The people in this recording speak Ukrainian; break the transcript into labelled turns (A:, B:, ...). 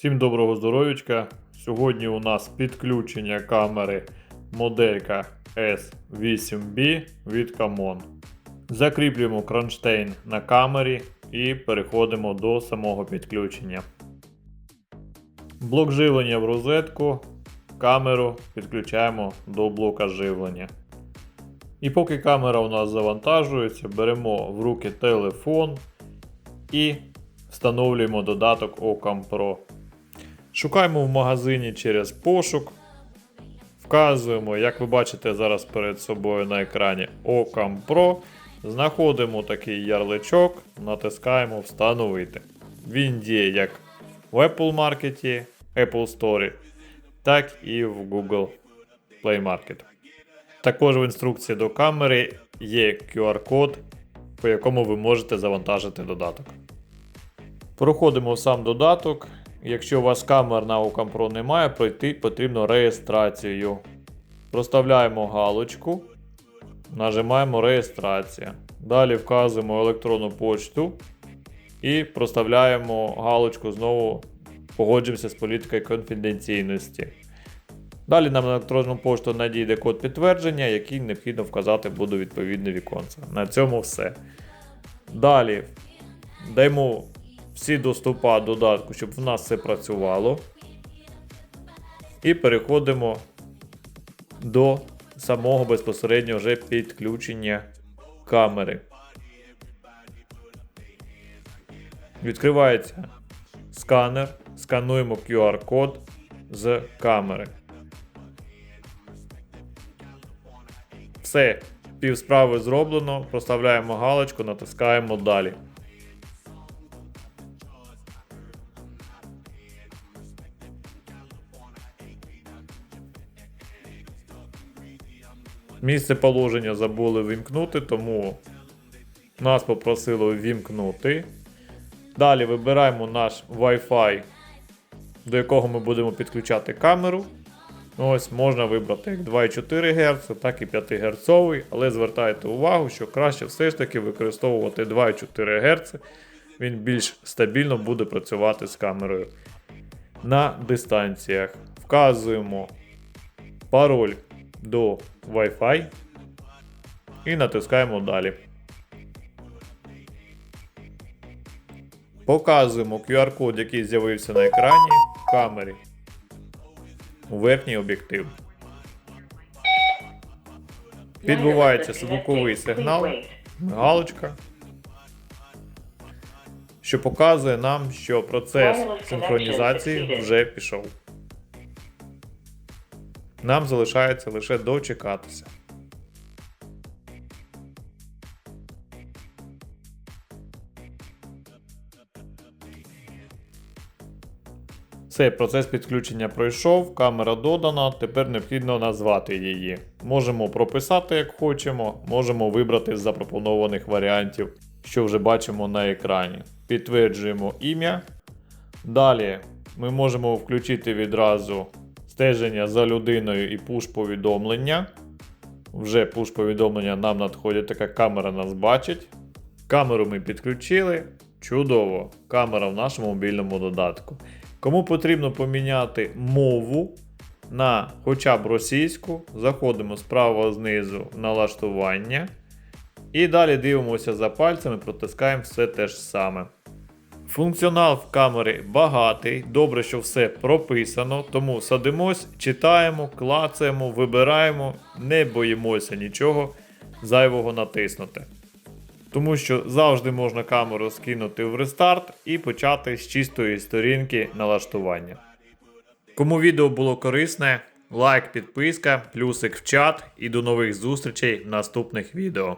A: Всім доброго здоров'ячка. Сьогодні у нас підключення камери моделька S8B від Camon. Закріплюємо кронштейн на камері і переходимо до самого підключення. Блок живлення в розетку, камеру підключаємо до блока живлення. І поки камера у нас завантажується, беремо в руки телефон і встановлюємо додаток Ocam Pro. Шукаємо в магазині через пошук. Вказуємо, як ви бачите зараз перед собою на екрані Ocam Pro. Знаходимо такий ярличок, натискаємо Встановити. Він діє як в Apple Market, Apple Store, так і в Google Play Market. Також в інструкції до камери є QR-код, по якому ви можете завантажити додаток. Проходимо в сам додаток. Якщо у вас камер на Pro немає, пройти потрібно реєстрацію. Проставляємо галочку, нажимаємо реєстрація. Далі вказуємо електронну почту і проставляємо галочку знову погоджуємося з політикою конфіденційності. Далі нам на електронну пошту надійде код підтвердження, який необхідно вказати буде відповідне віконце. На цьому все. Далі даємо всі доступа додатку, щоб в нас все працювало. І переходимо до самого безпосередньо вже підключення камери. Відкривається сканер, скануємо QR-код з камери. Все, пів справи зроблено, проставляємо галочку, натискаємо далі. Місце положення забули вімкнути, тому нас попросило вімкнути. Далі вибираємо наш Wi-Fi, до якого ми будемо підключати камеру. Ось можна вибрати як 2,4 Гц, так і 5 Гц, але звертайте увагу, що краще все ж таки використовувати 2,4 Гц. Він більш стабільно буде працювати з камерою. На дистанціях вказуємо пароль до Wi-Fi і натискаємо далі. Показуємо QR-код, який з'явився на екрані в камері у верхній об'єктив. Відбувається звуковий сигнал, галочка, що показує нам, що процес синхронізації вже пішов. Нам залишається лише дочекатися. Цей процес підключення пройшов, камера додана, тепер необхідно назвати її. Можемо прописати як хочемо, можемо вибрати з запропонованих варіантів, що вже бачимо на екрані. Підтверджуємо ім'я. Далі ми можемо включити відразу стеження за людиною і пуш-повідомлення. Вже пуш-повідомлення нам надходять, така камера нас бачить. Камеру ми підключили. Чудово! Камера в нашому мобільному додатку. Кому потрібно поміняти мову на хоча б російську, заходимо справа знизу в налаштування. І далі дивимося за пальцями, протискаємо все те ж саме. Функціонал в камері багатий, добре, що все прописано, тому садимось, читаємо, клацаємо, вибираємо, не боїмося нічого зайвого натиснути. Тому що завжди можна камеру скинути в рестарт і почати з чистої сторінки налаштування. Кому відео було корисне, лайк, підписка, плюсик в чат і до нових зустрічей в наступних відео.